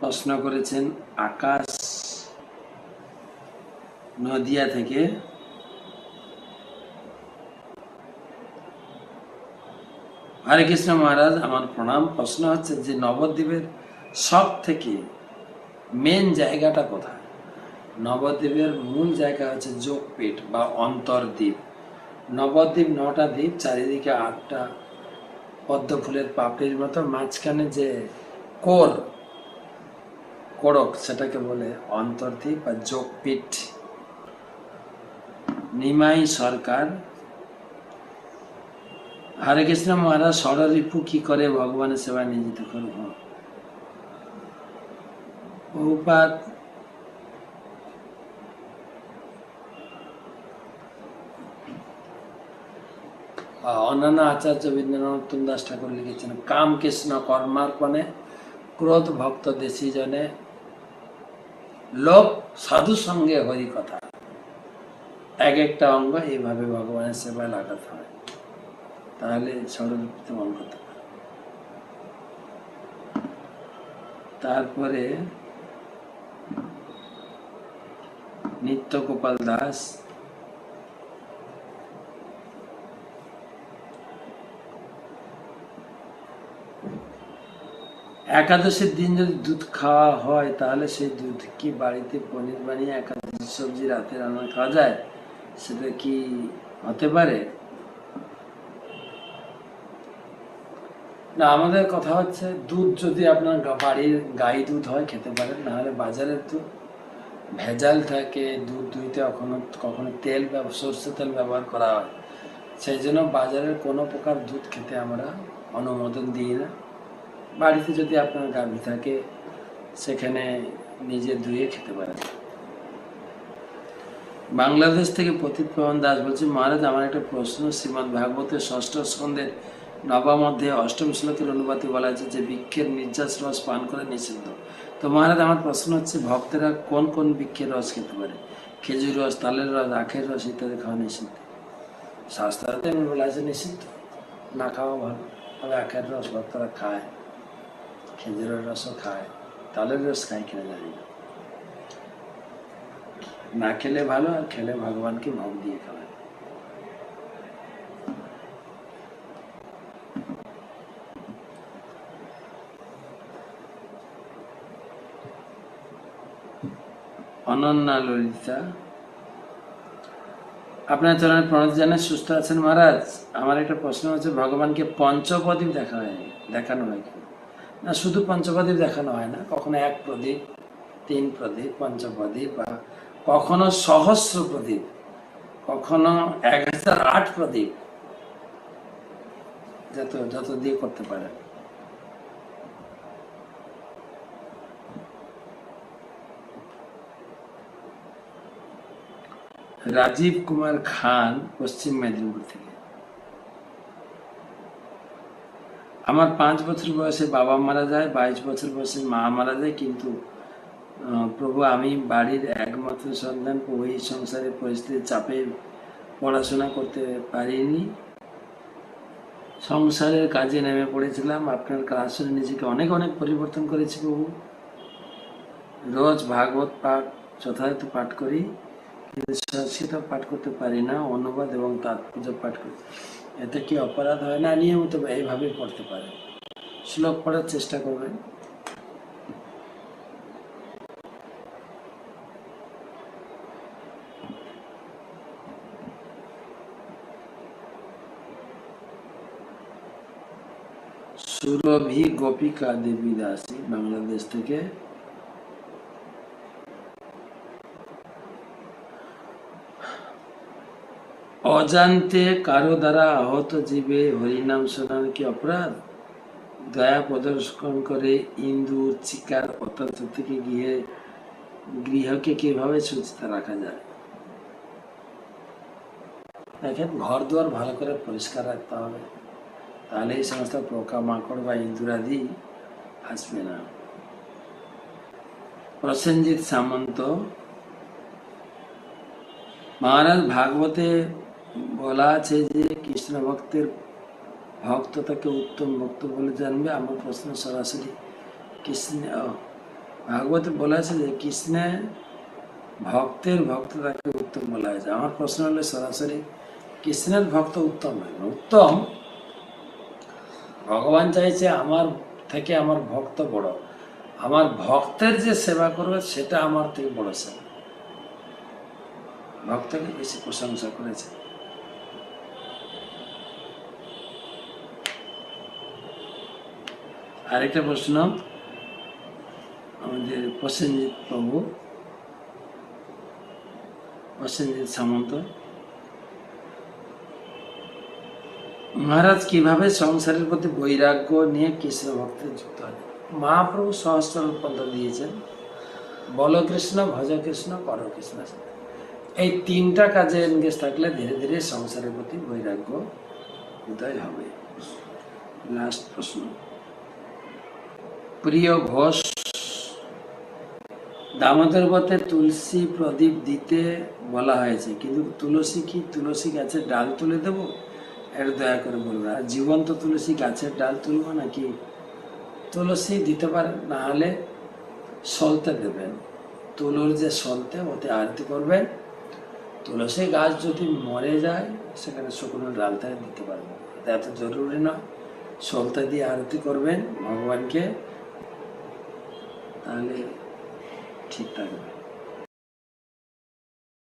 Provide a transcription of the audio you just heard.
প্রশ্ন করেছেন আকাশ নদিয়া থেকে। হরে কৃষ্ণ মহারাজ, আমার প্রণাম। প্রশ্ন হচ্ছে যে নবদ্বীপের সব থেকে মেন জায়গাটা কোথায়? নবদ্বীপের মূল জায়গা হচ্ছে যোগপীঠ বা অন্তর্দ্বীপ। নবদ্বীপ নটা দ্বীপ, চারিদিকে আটটা পদ্ম ফুলের পাপড়ির মতো। মাঝখানে যে কোর কোড়ক সেটাকে বলে অন্তর্দ্বীপ বা যোগপীঠ। নিমাই সরকার, হরে কৃষ্ণ মহারাজ ষড়রিপু কি করে? ভগবানের সেবায় নিয়োজিত করব। বহুপাত অন্যান্য আচার্য বিদ্যানন্দন দাস ঠাকুর লিখেছেন, কাম কৃষ্ণ কর্মার্পণে, ক্রোধ ভক্ত দেশি জনে লোক সাধু সঙ্গে হরি কথা। এক একটা অঙ্গ এইভাবে ভগবানের সেবায় লাগাতে হয়। তাহলে করতে পারে। তারপরে নিত্য গোপাল দাস একাদশীর দিন যদি দুধ খাওয়া হয়, তাহলে সেই দুধ কি বাড়িতে পনির বানিয়ে একাদশী সবজি রাতে রান্না খাওয়া যায়? সেটা কি হতে পারে? না, আমাদের কথা হচ্ছে দুধ যদি আপনার বাড়ির গাই দুধ হয়, খেতে পারেন। নাহলে বাজারের দুধ ভেজাল থাকে। দুধ দুইতে কখনো কখনো তেল সর্ষে তেল ব্যবহার করা হয়। সেই জন্য বাজারের কোনো প্রকার দুধ খেতে আমরা অনুমোদন দিই না। বাড়িতে যদি আপনার গাভী থাকে, সেখানে নিজে ধুয়ে খেতে পারেন। বাংলাদেশ থেকে প্রতীপ পবন দাস বলছে, মহারাজ, আমার একটা প্রশ্ন। শ্রীমদ ভাগবতের ষষ্ঠ স্কন্ধের নবম অধ্যায়ে অষ্টম শ্লোকের অনুবাদে বলা আছে যে, বৃক্ষের নির্যাস রস পান করে নিষিদ্ধ। তো মহারাজ, আমার প্রশ্ন হচ্ছে, ভক্তেরা কোন কোন বৃক্ষের রস খেতে পারে? খেজুর রস, তালের রস, আখের রস ইত্যাদি খাওয়া নিষিদ্ধ। এমন বলা আছে নিষিদ্ধ। না খাওয়া ভালো। তবে আখের রস ভক্তরা খায়। খেজুরের রসও খায় তালের রস খায় কিনা জানি না না খেলে ভালো আর খেলে ভগবানকে ভোগ দিয়ে খাওয়ায় অনন্যা ললিতা আপনার চরণে প্রণতি জানাই সুস্থ আছেন মহারাজ। আমার একটা প্রশ্ন হচ্ছে ভগবানকে পঞ্চপ্রদীপ দেখা হয়, দেখানো হয় কেন? না, শুধু পঞ্চপ্রদীপ দেখানো হয় না, কখনো এক প্রদীপ, তিন প্রদীপ, পঞ্চপ্রদীপ বা কখনো সহস্র প্রদীপ, কখনো এক হাজার আট প্রদীপ, যত যত দিয়ে করতে পারে রাজীব কুমার খান পশ্চিম মেদিনীপুর থেকে। আমার পাঁচ বছর বয়সে বাবা মারা যায়, বাইশ বছর বয়সে মা মারা যায়, কিন্তু প্রভু আমি বাড়ির একমাত্র সন্তান এই সংসারের পরিস্থিতির চাপে পড়াশোনা করতে পারিনি। সংসারের কাজে নেমে পড়েছিলাম, আপনার শুনে নিজেকে অনেক অনেক পরিবর্তন করেছি প্রভু। রোজ ভাগবত পাঠ, যথাযথ পাঠ করি। সেটা পাঠ করতে পারি না, অনুবাদ এবং তাৎপর্য পাঠ করি এতে কি অপরাধ হয়? না, নিয়মিত এইভাবেই পড়তে পারে শ্লোক পড়ার চেষ্টা করবেন। সুরভি গোপিকা দেবী দাসী বাংলাদেশ থেকে অজান্তে কারও দ্বারা আহত জীবে হরিনাম শোনার কি অপরাধ? দয়া প্রদর্শন করে ইন্দুর চিকার অত্যাচার থেকে গিয়ে গৃহকে কীভাবে সুস্থ রাখা যায়? দেখেন ঘর দুয়ার ভালো করে পরিষ্কার রাখতে হবে। তাহলে এই সমস্ত পোকা মাকড় বা ইঁদুরাদি আসবে না। প্রসেনজিৎ সামন্ত, মহারাজ ভাগবতে বলা আছে যে কৃষ্ণ ভক্তের ভক্ত তাকে উত্তম ভক্ত বলে জানবে। আমার প্রশ্ন সরাসরি কৃষ্ণ ভাগবত বলা আছে যে কৃষ্ণে ভক্তের ভক্ত তাকে উত্তম বলা হয়েছে। আমার প্রশ্ন হলে সরাসরি কৃষ্ণের ভক্ত উত্তম নয়, উত্তম। ভগবান চাইছে আমার থেকে আমার ভক্ত বড়। আমার ভক্তের যে সেবা করবে সেটা আমার থেকে বড় সেবা। ভক্তকে বেশি প্রশংসা করেছে। আরেকটা প্রশ্ন। আমাদের প্রসেনজিৎ প্রভু প্রসেনজিৎ সামন্ত। মহারাজ কীভাবে সংসারের প্রতি বৈরাগ্য নিয়ে কৃষ্ণ ভক্তের যুক্ত হয় মহাপ্রভু সহস্র পন্থা দিয়েছেন। বল কৃষ্ণ ভজ কৃষ্ণ কর কৃষ্ণ এই তিনটা কাজে এনগেজ থাকলে ধীরে ধীরে সংসারের প্রতি বৈরাগ্য উদয় হবে। লাস্ট প্রশ্ন। প্রিয় ঘোষ, দামোদর পথে তুলসী প্রদীপ দিতে বলা হয়েছে। কিন্তু তুলসী কি? তুলসী গাছের ডাল তুলে দেব? এটা দয়া করে বলবে আর জীবন্ত তুলসী গাছের ডাল তুলবো নাকি? তুলসী দিতে পারেন না হলে সলতে দেবেন। তুলোর যে সলতে ওতে আরতি করবেন। তুলসী গাছ যদি মরে যায়, সেখানে শুকনো ডালটা দিতে পারবেন। এত জরুরি না। সলতে দিয়ে আরতি করবেন ভগবানকে। তাহলে ঠিক থাকবে